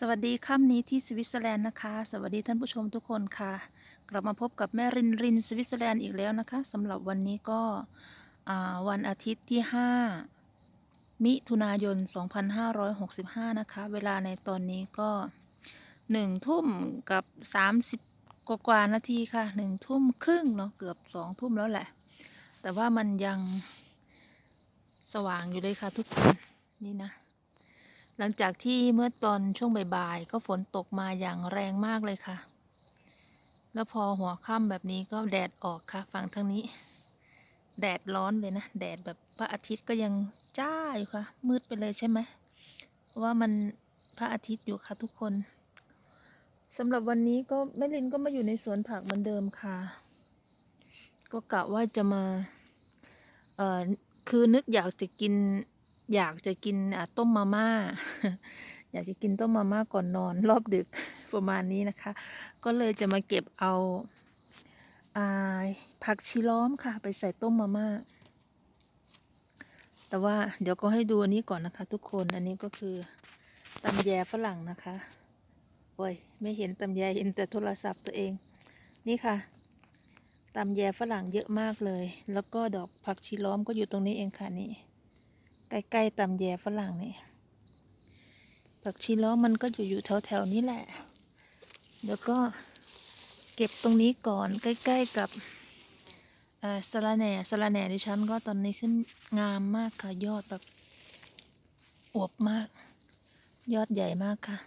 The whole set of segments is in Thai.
สวัสดีค่ำนี้ที่สวิตเซอร์แลนด์นะคะ สวัสดีท่านผู้ชมทุกคนค่ะ กลับมาพบกับแม่รินรินสวิตเซอร์แลนด์อีกแล้วนะคะสำหรับวันนี้ก็วันอาทิตย์ที่ 5 มิถุนายน 2565 นะคะ เวลาในตอนนี้ก็ 1 ทุ่มกับ 30 กว่ากว่านาทีค่ะ 1 ทุ่มครึ่งเนาะเกือบ 2 ทุ่มแล้วแหละ แต่ว่ามันยังสว่างอยู่เลยค่ะทุกคนนี่นะ หลังจากที่เมื่อตอนช่วงบ่ายๆก็ฝนตกมาอย่างแรงมากเลยค่ะ แล้วพอหัวค่ำแบบนี้ก็แดดออกค่ะฝั่งทางนี้ แดดร้อนเลยนะ แดดแบบพระอาทิตย์ก็ยังจ้าอยู่ค่ะ มืดไปเลยใช่ไหมว่ามันพระอาทิตย์อยู่ค่ะทุกคนสำหรับวันนี้ก็แม่ลินก็มาอยู่ในสวนผักเหมือนเดิมค่ะ ก็กะว่าจะมา เอ่อ คือนึกอยากจะกิน อยากจะกินต้มมาม่า อยากจะกินต้มมาม่าก่อนนอน รอบดึกประมาณนี้นะคะ ก็เลยจะมาเก็บเอาอาผักชีล้อมค่ะ ไปใส่ต้มมาม่า แต่ว่าเดี๋ยวก็ให้ดูอันนี้ก่อนนะคะ ทุกคน อันนี้ก็คือตำแยฝรั่งนะคะ โอ้ย ไม่เห็นตำแยเห็นแต่โทรศัพท์ตัวเอง นี่ค่ะตำแยฝรั่งเยอะมากเลย แล้วก็ดอกผักชีล้อมก็อยู่ตรงนี้เองค่ะนี่ ใกล้ๆตำแยฝรั่งนี่ผักชีล้อมันก็อยู่อยู่แถวๆนี้แหละ แล้วก็เก็บตรงนี้ก่อนใกล้ๆกับสะระแหน่สะระแหน่ดิฉันก็ตอนนี้ขึ้นงามมากค่ะ ยอดแบบอวบมาก ยอดใหญ่มากค่ะ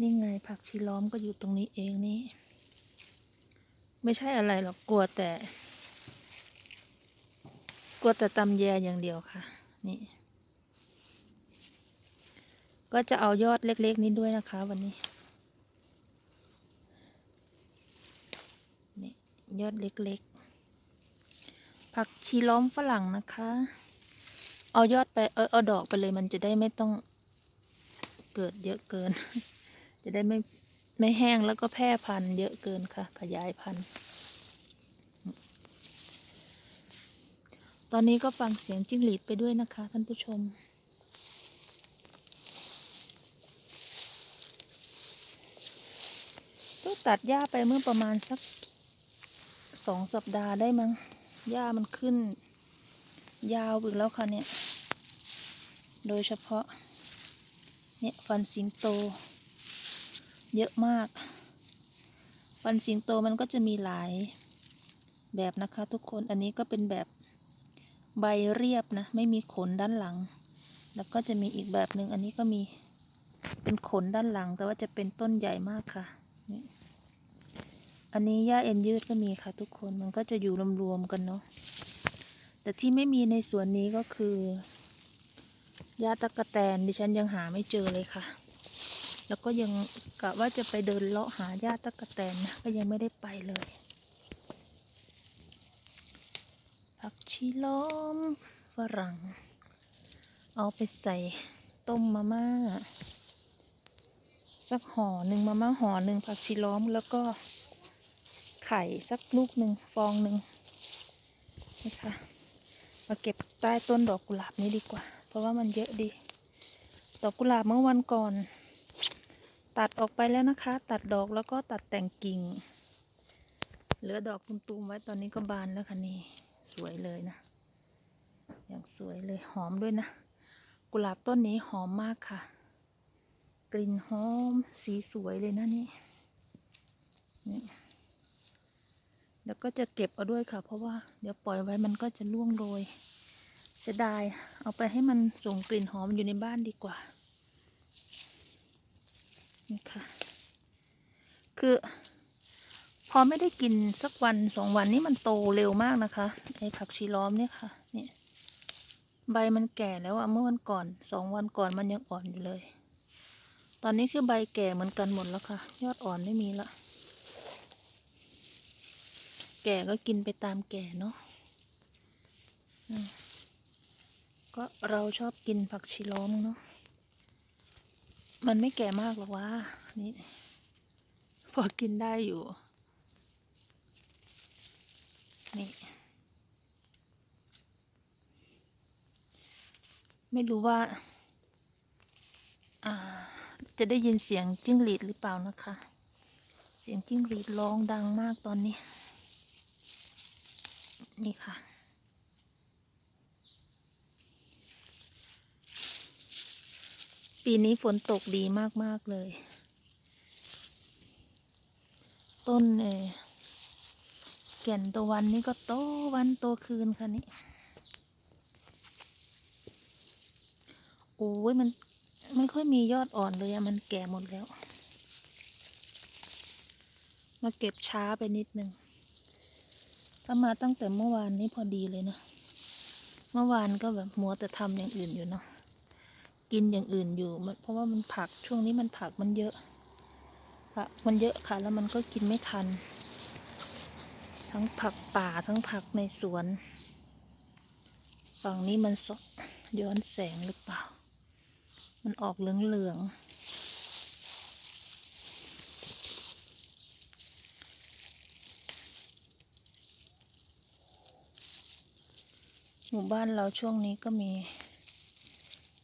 นี่ไงผักชีล้อมก็อยู่ตรงนี้เองนี่ ไม่ใช่อะไรหรอกกลัวแต่ กลัวแต่ตำแยอย่างเดียวค่ะ นี่ ก็จะเอายอดเล็ก ๆ นี้ด้วยนะคะ วันนี้ นี่ยอดเล็ก ๆ ผักชีล้อมฝรั่งนะคะ เอายอดไปเอาเอาดอกไปเลยมันจะได้ไม่ต้องเกิดเยอะเกิน จะได้ไม่ไม่แห้งแล้วก็แพร่พันธุ์เยอะเกินค่ะ ขยายพันธุ์ ตอนนี้ก็ฟังเสียงจิ้งหรีดไปด้วยนะคะท่านผู้ชมก็ตัดหญ้าไปเมื่อประมาณสักสองสัปดาห์ได้มั้ง หญ้ามันขึ้น ยาวอีกแล้วค่ะเนี่ย โดยเฉพาะ เนี่ยฟันสิงโต เยอะมาก ฟันสิงโตมันก็จะมีหลายแบบนะคะทุกคน อันนี้ก็เป็นแบบ ใบเรียบนะ ไม่มีขนด้านหลัง แล้วก็จะมีอีกแบบหนึ่งอันนี้ก็มีเป็นขนด้านหลัง แต่ว่าจะเป็นต้นใหญ่มากค่ะนี่อันนี้หญ้าเอ็นยืดก็มีค่ะทุกคนมันก็จะอยู่รวมๆกันเนาะแต่ที่ไม่มีในสวนนี้ก็คือหญ้าตะกะแตนดิฉันยังหาไม่เจอเลยค่ะ แล้วก็ยังกะว่าจะไปเดินเลาะหาหญ้าตะกะแตนนะก็ยังไม่ได้ไปเลย ผักชีล้อมฝรั่ง เอาไปใส่ต้มมาม่า สักห่อหนึ่งมาม่าห่อหนึ่งผักชีล้อมแล้วก็ไข่สักลูกหนึ่งฟองหนึ่งนะคะมาเก็บใต้ต้นดอกกุหลาบนี้ดีกว่า เพราะว่ามันเยอะดี ดอกกุหลาบเมื่อวันก่อน ตัดออกไปแล้วนะคะ ตัดดอกแล้วก็ตัดแต่งกิ่ง เหลือดอกตุมๆไว้ตอนนี้ก็บานแล้วค่ะนี่ สวยเลยนะ อย่างสวยเลยหอมด้วยนะ กุหลาบต้นนี้หอมมากค่ะ กลิ่นหอมสีสวยเลยนะนี่นี่แล้วก็จะเก็บเอาด้วยค่ะ เพราะว่าเดี๋ยวปล่อยไว้มันก็จะร่วงโรยเสียดายเอาไปให้มันส่งกลิ่นหอมอยู่ในบ้านดีกว่านี่ค่ะคือ อไม่ได้กินสักวันสองวันนี้มันโตเร็วมากนะคะไอ้ผักชีล้อมเนี่ยค่ะเนี่ยใบมันแก่แล้วอะเมื่อวันก่อนสองวันก่อนมันยังอ่อนอยู่เลย ตอนนี้คือใบแก่เหมือนกันหมดแล้วค่ะ ยอดอ่อนไม่มีละ แก่ก็กินไปตามแก่เนาะก็เราชอบกินผักชีล้อมเนาะมันไม่แก่มากหรอกว่านี่พอกินได้อยู่ นี่ ไม่รู้ว่า จะได้ยินเสียงจิ้งหรีดหรือเปล่านะคะ เสียงจิ้งหรีดร้องดังมากตอนนี้ นี่ค่ะปีนี้ฝนตกดีมาก ๆ เลย ต้นเออ แก่นตะวันนี่ก็โตวันโตคืนค่ะนี่โอ้ยมันไม่ค่อยมียอดอ่อนเลยอะมันแก่หมดแล้ว มาเก็บช้าไปนิดนึงถ้ามาตั้งแต่เมื่อวานนี้พอดีเลยนะเมื่อวานก็แบบมัวแต่ทำอย่างอื่นอยู่เนาะกินอย่างอื่นอยู่เพราะว่ามันผักช่วงนี้มันผักมันเยอะผักมันเยอะค่ะ แล้วมันก็กินไม่ทัน ทั้งผักป่าทั้งผักในสวน ฝั่งนี้มันสดย้อนแสงหรือเปล่า มันออกเหลืองๆหมู่บ้านเราช่วงนี้ก็มี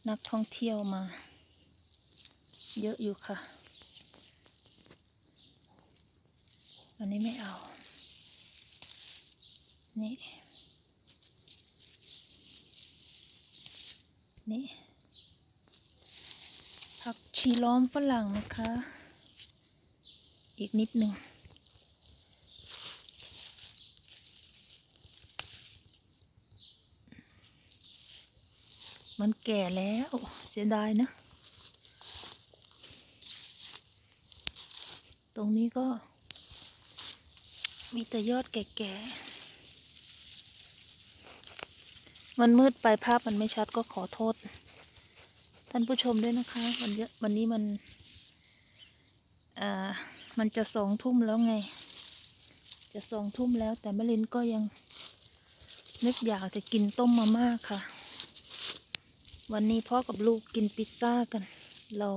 นักท่องเที่ยวมา เยอะอยู่ค่ะ อันนี้ไม่เอา นี่ นี่ ผักชีล้อมฝรั่งนะคะ อีกนิดหนึ่งมันแก่แล้วเสียดายนะ ตรงนี้ก็มีแต่ยอดแก่ๆ มันมืดไปภาพมันไม่ชัดก็ขอโทษ ท่านผู้ชมด้วยนะคะวันเยอะวันนี้มันอ่ามันจะสองทุ่มแล้วไง จะสองทุ่มแล้วแต่มะลินก็ยังนึกอยากจะกินต้มมาม่าค่ะ วันนี้พ่อกับลูกกินพิซซ่ากัน เรา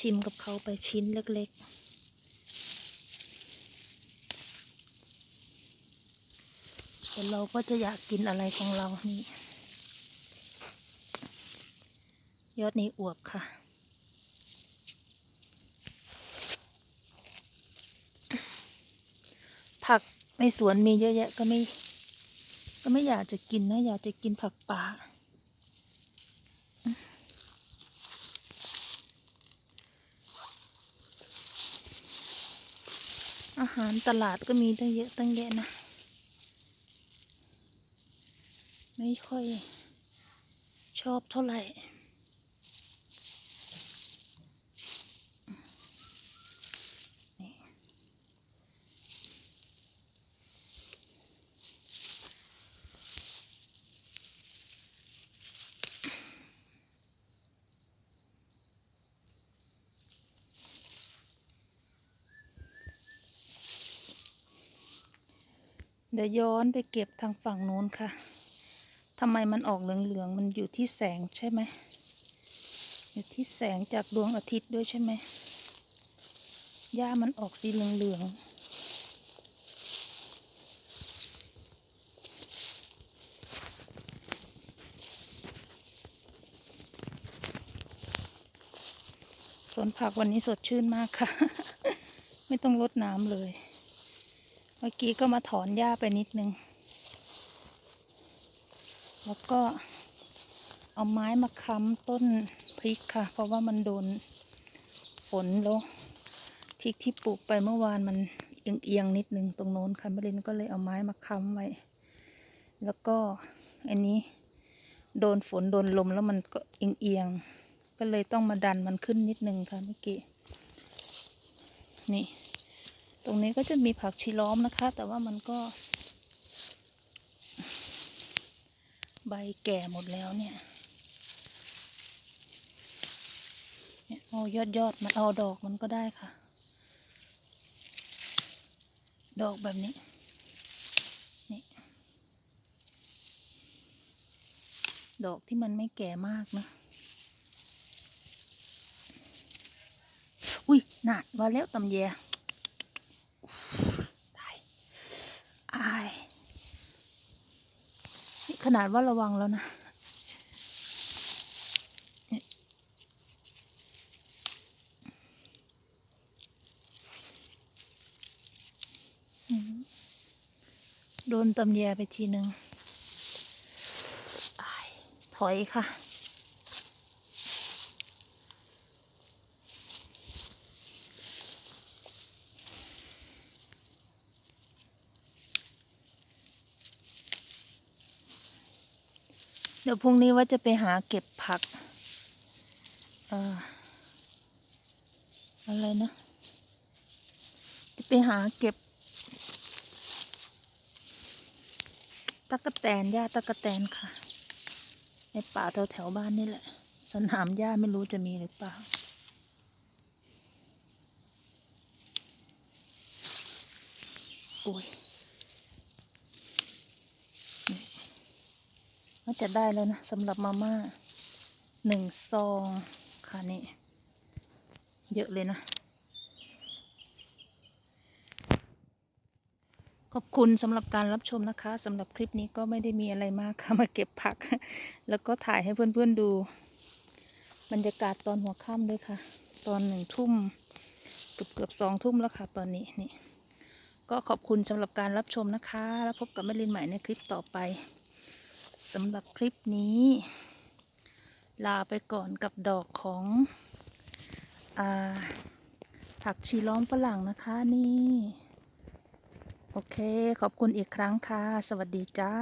ชิมกับเขาไปชิ้นเล็ก ๆ แต่เราก็จะอยากกินอะไรของเรานี่ยอดนี้อวบค่ะ ผักในสวนมีเยอะแยะก็ไม่ ก็ไม่อยากจะกินนะ อยากจะกินผักป่าอาหารตลาดก็มีตั้งเยอะตั้งแยะนะ ไม่ค่อยชอบเท่าไหร่ เดี๋ยวย้อนไปเก็บทางฝั่งโน้นค่ะ ทำไมมันออกเหลืองๆ มันอยู่ที่แสงใช่ไหม อยู่ที่แสงจากดวงอาทิตย์ด้วยใช่ไหม หญ้ามันออกสีเหลืองๆสวนผักวันนี้สดชื่นมากค่ะ ไม่ต้องรดน้ำเลย เมื่อกี้ก็มาถอนหญ้าไปนิดนึง แล้วก็เอาไม้มาค้ำต้นพริกค่ะ เพราะว่ามันโดนฝนแล้วพริกที่ปลูกไปเมื่อวานมันเอียงๆนิดนึงตรงโน้นค่ะมรินก็เลยเอาไม้มาค้ำไว้ แล้วก็อันนี้โดนฝนโดนลมแล้วมันก็เอียงๆก็เลยต้องมาดันมันขึ้นนิดนึงค่ะเมื่อกี้นี่ ตรงนี้ก็จะมีผักชีล้อมนะคะ แต่ว่ามันก็ ใบแก่หมดแล้วเนี่ยเนี่ยเอายอดยอดมันเอาดอกมันก็ได้ค่ะ ดอกแบบนี้นี่ดอกที่มันไม่แก่มากนะ อุ้ยหน่ะว่าแล้วตำแย ขนาดว่าระวังแล้วนะ โดนตำแยไปทีหนึ่งถอยค่ะ เดี๋ยวพรุ่งนี้ว่าจะไปหาเก็บผักออะไรนะ จะไปหาเก็บตะกะแตนหญ้าตะกะแตนค่ะ ในป่าแถวแถวๆบ้านนี่แหละ สนามหญ้าไม่รู้จะมีหรือเปล่าโอ้ย น่าจะได้แล้วนะสำหรับมาม่าหนึ่งซองค่ะนี่ เยอะเลยนะ ขอบคุณสำหรับการรับชมนะคะสำหรับคลิปนี้ก็ไม่ได้มีอะไรมากค่ะมาเก็บผัก แล้วก็ถ่ายให้เพื่อนๆดู บรรยากาศตอนหัวค่ำด้วยค่ะ ตอนหนึ่งทุ่มเกือบเกือบสองทุ่มแล้วค่ะ ตอนนี้นี่ ก็ขอบคุณสำหรับการรับชมนะคะ แล้วพบกับแม่ลินใหม่ในคลิปต่อไป สำหรับคลิปนี้ ลาไปก่อนกับดอกของอผักชีล้อมฝรั่งนะคะนี่ โอเค ขอบคุณอีกครั้งค่ะ สวัสดีจ้า